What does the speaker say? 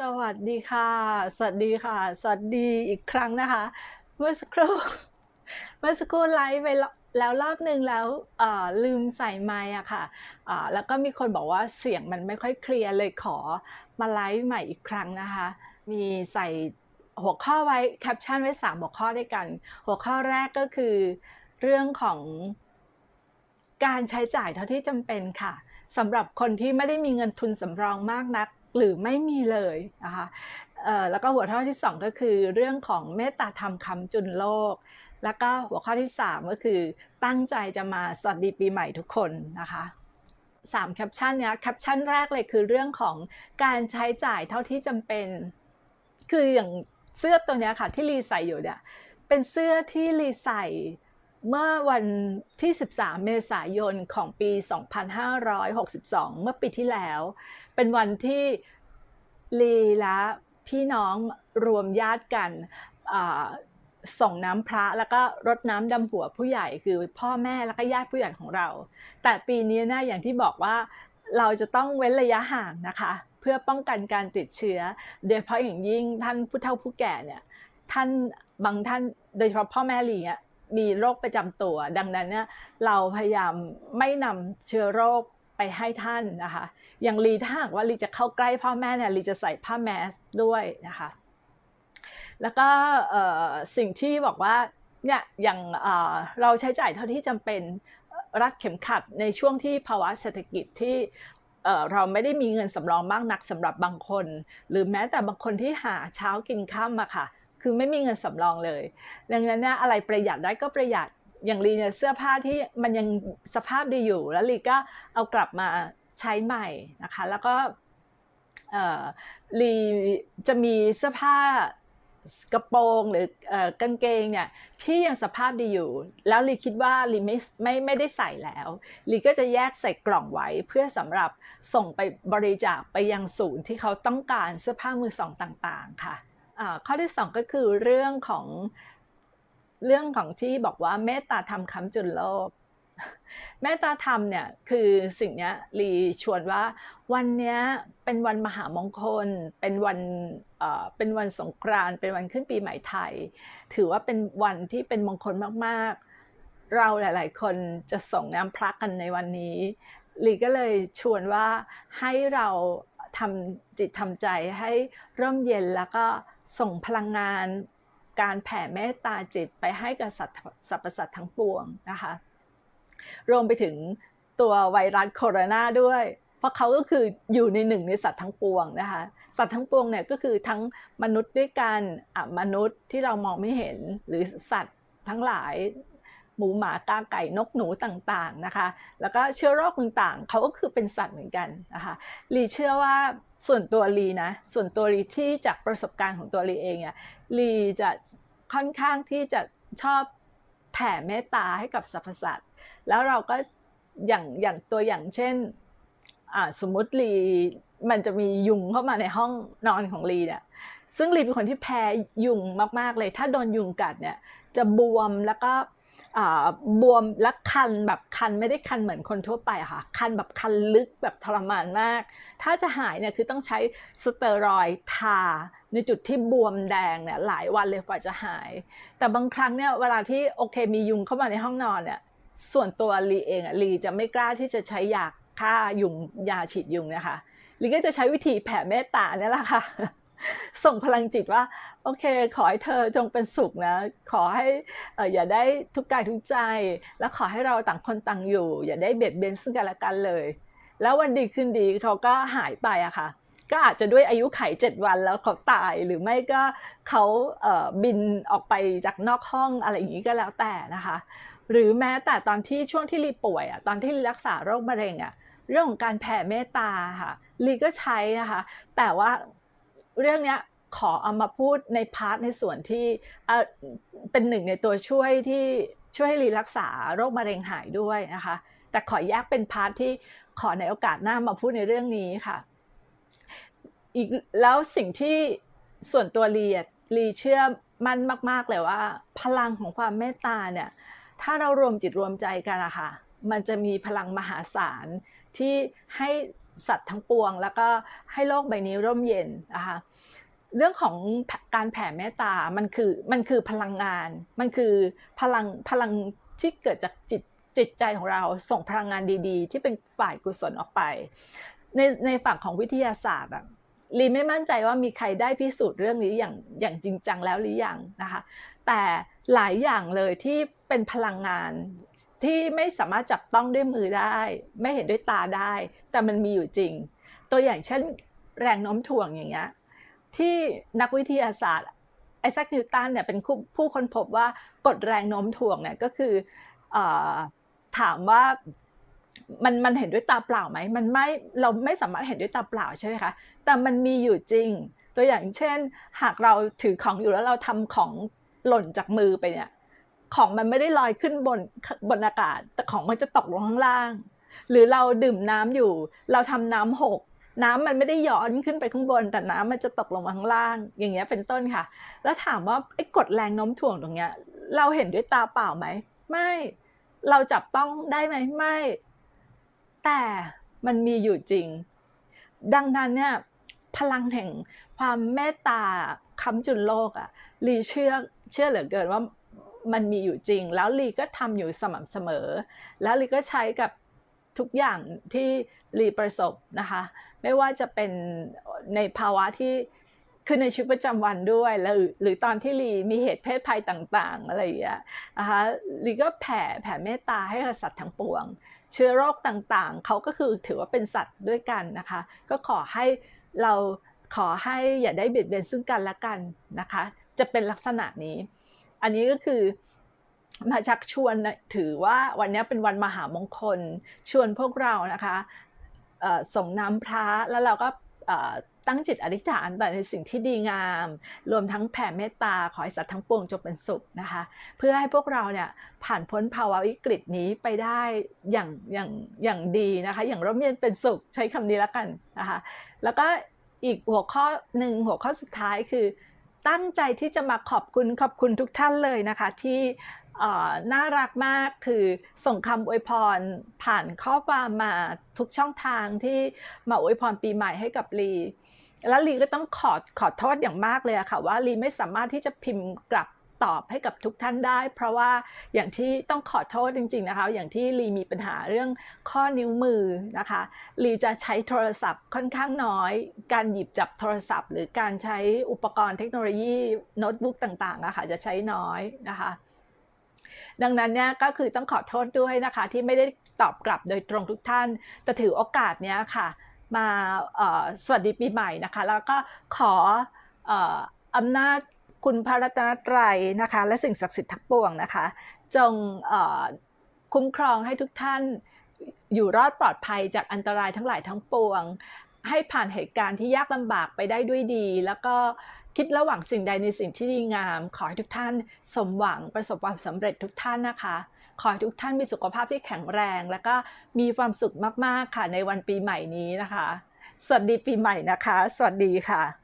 สวัสดีค่ะ สวัสดีค่ะ สวัสดีอีกครั้งนะคะ เมื่อสักครู่ เมื่อสักครู่ไลฟ์ไปแล้วรอบหนึ่งแล้วลืมใส่ไมค์อะค่ะอ่าแล้วก็มีคนบอกว่าเสียงมันไม่ค่อยเคลียร์เลยขอมาไลฟ์ใหม่อีกครั้งนะคะ มีใส่หัวข้อไว้แคปชั่นไว้สามหัวข้อด้วยกัน หัวข้อแรกก็คือ เรื่องของการใช้จ่ายเท่าที่จำเป็นค่ะสำหรับคนที่ไม่ได้มีเงินทุนสำรองมากนัก หรือไม่มีเลยนะคะแล้วก็หัวข้อที่สองก็คือเรื่องของเมตตาธรรมคำจุนโลก แล้วก็หัวข้อที่ 3 ก็คือตั้งใจจะมาสวัสดีปีใหม่ทุกคนนะคะสามแคปชั่นเนี้ยแคปชั่นแรกเลยคือเรื่องของการใช้จ่ายเท่าที่จำเป็น คืออย่างเสื้อตัวเนี้ยค่ะที่ลีใส่อยู่เนี่ยเป็นเสื้อที่ลีใส่เมื่อวันที่ 13 เมษายนของปี 2562 เมื่อปีที่แล้ว เป็นวันที่ลีและพี่น้องรวมญาติกันส่งน้ำพระแล้วก็รดน้ำดำหัวผู้ใหญ่คือพ่อแม่แล้วก็ญาติผู้ใหญ่ของเรา แต่ปีนี้นะอย่างที่บอกว่าเราจะต้องเว้นระยะห่างนะคะ เพื่อป้องกันการติดเชื้อ โดยเฉพาะอย่างยิ่งท่านผู้เฒ่าผู้แก่เนี่ยท่านบางท่านโดยเฉพาะพ่อแม่ลีเนี่ยมีโรคประจำตัว ดังนั้นเนี่ยเราพยายามไม่นำเชื้อโรคไปให้ท่านนะคะ อย่างลีถ้าหากว่าลีจะเข้าใกล้พ่อแม่เนี่ยลีจะใส่ผ้าแมสด้วยนะคะ แล้วก็สิ่งที่บอกว่าเนี่ยอย่างเราใช้จ่ายเท่าที่จำเป็นรัดเข็มขัดในช่วงที่ภาวะเศรษฐกิจที่เราไม่ได้มีเงินสำรองมากนักสำหรับบางคน หรือแม้แต่บางคนที่หาเช้ากินข้ามมาค่ะ คือไม่มีเงินสำรองเลย ดังนั้นเนี่ยอะไรประหยัดได้ก็ประหยัดอย่างลีเนี่ยเสื้อผ้าที่มันยังสภาพดีอยู่ แล้วลีก็เอากลับมา ใช้ใหม่นะคะ แล้วก็ลีจะมีเสื้อผ้ากระโปรงหรือกางเกงเนี่ยที่ยังสภาพดีอยู่ แล้วลีคิดว่าลีไม่ไม่ไม่ได้ใส่แล้วลีก็จะแยกใส่กล่องไว้เพื่อสำหรับส่งไปบริจาคไปยังศูนย์ที่เขาต้องการเสื้อผ้ามือสองต่างๆค่ะข้อที่สองก็คือเรื่องของเรื่องของที่บอกว่าเมตตาธรรมคำจุนโลก เมตตาธรรมเนี่ยคือสิ่งนี้ลีชวนว่าวันนี้เป็นวันมหามงคล เป็นวันเป็นวันสงกรานต์เป็นวันขึ้นปีใหม่ไทย ถือว่าเป็นวันที่เป็นมงคลมากๆ เราหลาย ๆ คนจะส่งน้ำพระกันในวันนี้ลีก็เลยชวนว่าให้เราทำจิตทำใจให้ร่มเย็นแล้วก็ส่งพลังงานการแผ่เมตตาจิตไปให้กับสัตว์สรรพสัตว์ทั้งปวงนะคะ รวมไปถึงตัวไวรัสโคโรนาด้วย เพราะเขาก็คืออยู่ในหนึ่งในสัตว์ทั้งปวงนะคะ สัตว์ทั้งปวงเนี่ยก็คือทั้งมนุษย์ด้วยกันมนุษย์ที่เรามองไม่เห็นหรือสัตว์ทั้งหลายหมูหมากาไก่นกหนูต่างๆนะคะ แล้วก็เชื้อโรคต่างๆ เขาก็คือเป็นสัตว์เหมือนกันนะคะลีเชื่อว่าส่วนตัวลีนะ ส่วนตัวลีที่จากประสบการณ์ของตัวลีเองอะลีจะค่อนข้างที่จะชอบแผ่เมตตาให้กับสรรพสัตว์ แล้วเราก็อย่างอย่างตัวอย่างเช่นสมมติลีมันจะมียุงเข้ามาในห้องนอนของลีเนี่ยซึ่งลีเป็นคนที่แพ้ยุงมาก ๆ เลย ถ้าโดนยุงกัดเนี่ย จะบวมแล้วก็บวมและคันแบบคันไม่ได้คันเหมือนคนทั่วไปค่ะ คันแบบคันลึกแบบทรมานมาก ถ้าจะหายเนี่ยคือต้องใช้สเตียรอยทา ในจุดที่บวมแดงเนี่ยหลายวันเลยกว่าจะหาย แต่บางครั้งเนี่ยเวลาที่โอเคมียุงเข้ามาในห้องนอนเนี่ย ส่วนตัวลีเองอะลีจะไม่กล้าที่จะใช้ยาฆ่ายุงยาฉีดยุงนะคะลีก็จะใช้วิธีแผ่เมตตาเนี่ยแหละค่ะ ส่งพลังจิตว่า โอเค ขอให้เธอจงเป็นสุขนะ ขอให้อย่าได้ทุกกายทุกใจ แล้วขอให้เราต่างคนต่างอยู่ อย่าได้เบียดเบียนซึ่งกันและกันเลย แล้ววันดีขึ้นดีเขาก็หายไปอะค่ะก็อาจจะด้วยอายุไขเจ็ดวันแล้วเขาตายหรือไม่ก็เขาบินออกไปจากนอกห้องอะไรอย่างนี้ก็แล้วแต่นะคะ หรือแม้แต่ตอนที่ช่วงที่ลีป่วยอะตอนที่ลีรักษาโรคมะเร็งอะเรื่องของการแผ่เมตตาค่ะลีก็ใช้นะคะแต่ว่าเรื่องเนี้ยขอเอามาพูดในพาร์ทในส่วนที่เป็นหนึ่งในตัวช่วยที่ช่วยให้ลีรักษาโรคมะเร็งหายด้วยนะคะ แต่ขอแยกเป็นพาร์ทที่ขอในโอกาสหน้ามาพูดในเรื่องนี้ค่ะ อีกแล้วสิ่งที่ส่วนตัวลีลีเชื่อมั่นมาก ๆ เลยว่า พลังของความเมตตาเนี่ย ถ้าเรารวมจิตรวมใจกันอะค่ะ มันจะมีพลังมหาศาลที่ให้สัตว์ทั้งปวง แล้วก็ให้โลกใบนี้ร่มเย็นนะคะเรื่องของการแผ่เมตตา มันคือ มันคือพลังงาน มันคือพลัง พลังที่เกิดจากจิต จิตใจของเรา ส่งพลังงานดี ๆ ที่เป็นฝ่ายกุศลออกไป ใน ในฝั่งของวิทยาศาสตร์อะ ลีไม่มั่นใจว่ามีใครได้พิสูจน์เรื่องนี้อย่างอย่างจริงจังแล้วหรือยังนะคะ แต่หลายอย่างเลยที่เป็นพลังงานที่ไม่สามารถจับต้องด้วยมือได้ ไม่เห็นด้วยตาได้ แต่มันมีอยู่จริง ตัวอย่างเช่นแรงโน้มถ่วงอย่างเงี้ยที่นักวิทยาศาสตร์ไอแซคนิวตันเนี่ยเป็นผู้ค้นพบว่ากฎแรงโน้มถ่วงเนี่ยก็คืออถามว่า มันมันเห็นด้วยตาเปล่าไหมมันไม่เราไม่สามารถเห็นด้วยตาเปล่าใช่ไหมคะแต่มันมีอยู่จริง ตัวอย่างเช่น หากเราถือของอยู่แล้วเราทำของหล่นจากมือไปเนี่ยของมันไม่ได้ลอยขึ้นบนบนอากาศ แต่ของมันจะตกลงข้างล่าง หรือเราดื่มน้ำอยู่ เราทำน้ำหก น้ำมันไม่ได้ย้อนขึ้นไปข้างบน แต่น้ำมันจะตกลงมาข้างล่าง อย่างเงี้ยเป็นต้นค่ะ แล้วถามว่าไอ้กฎแรงโน้มถ่วงตรงเนี้ย เราเห็นด้วยตาเปล่าไหม ไม่ เราจับต้องได้ไหมไม่ แต่มันมีอยู่จริง ดังนั้นเนี่ยพลังแห่งความเมตตาค้ำจุนโลกอะลีเชื่อเชื่อเหลือเกินว่ามันมีอยู่จริง แล้วลีก็ทำอยู่สม่ำเสมอ แล้วลีก็ใช้กับทุกอย่างที่ลีประสบนะคะ ไม่ว่าจะเป็นในภาวะที่คือในชีวิตประจำวันด้วยแล้วหรือตอนที่ลีมีเหตุเพศภัยต่าง ๆ อะไรอย่างเงี้ยนะคะลีก็แผ่แผ่เมตตาให้กับสัตว์ทั้งปวง เชื้อโรคต่างๆ เขาก็คือถือว่าเป็นสัตว์ด้วยกันนะคะ ก็ขอให้เราขอให้อย่าได้เบียดเบียนซึ่งกันและกันนะคะ จะเป็นลักษณะนี้ อันนี้ก็คือมาชักชวนถือว่าวันนี้เป็นวันมหามงคล ชวนพวกเรานะคะส่งน้ำพระแล้วเราก็ ตั้งจิตอธิษฐานแต่ในสิ่งที่ดีงาม รวมทั้งแผ่เมตตาขอให้สัตว์ทั้งปวงจงเป็นสุขนะคะ เพื่อให้พวกเราเนี่ยผ่านพ้นภาวะวิกฤตนี้ไปได้อย่างอย่างอย่างดีนะคะ อย่างร่มเย็นเป็นสุขใช้คำนี้แล้วกันนะคะ แล้วก็อีกหัวข้อหนึ่งหัวข้อสุดท้ายคือ ตั้งใจที่จะมาขอบคุณขอบคุณทุกท่านเลยนะคะ ที่ น่ารักมากคือส่งคำอวยพรผ่านข้อความมาทุกช่องทางที่มาอวยพรปีใหม่ให้กับลีแล้วลีก็ต้องขอขอโทษอย่างมากเลยอะค่ะว่าลีไม่สามารถที่จะพิมพ์กลับตอบให้กับทุกท่านได้ เพราะว่าอย่างที่ต้องขอโทษจริง ๆนะคะ อย่างที่ลีมีปัญหาเรื่องข้อนิ้วมือนะคะลีจะใช้โทรศัพท์ค่อนข้างน้อย การหยิบจับโทรศัพท์ หรือการใช้อุปกรณ์เทคโนโลยีโน้ตบุ๊กต่างๆอะคะ่ะจะใช้น้อยนะคะ ดังนั้นเนี่ยก็คือต้องขอโทษด้วยนะคะ ที่ไม่ได้ตอบกลับโดยตรงทุกท่าน แต่ถือโอกาสเนี้ยค่ะ มาสวัสดีปีใหม่นะคะ แล้วก็ขออำนาจคุณพระรัตนตรัยนะคะ และสิ่งศักดิ์สิทธิ์ทั้งปวงนะคะ จงคุ้มครองให้ทุกท่านอยู่รอดปลอดภัยจากอันตรายทั้งหลายทั้งปวง ให้ผ่านเหตุการณ์ที่ยากลำบากไปได้ด้วยดี แล้วก็ คิดระหว่างสิ่งใดในสิ่งที่ดีงาม ขอให้ทุกท่านสมหวังประสบความสำเร็จทุกท่านนะคะ ขอให้ทุกท่านมีสุขภาพที่แข็งแรง และก็มีความสุขมากๆค่ะในวันปีใหม่นี้นะคะ สวัสดีปีใหม่นะคะ สวัสดีค่ะ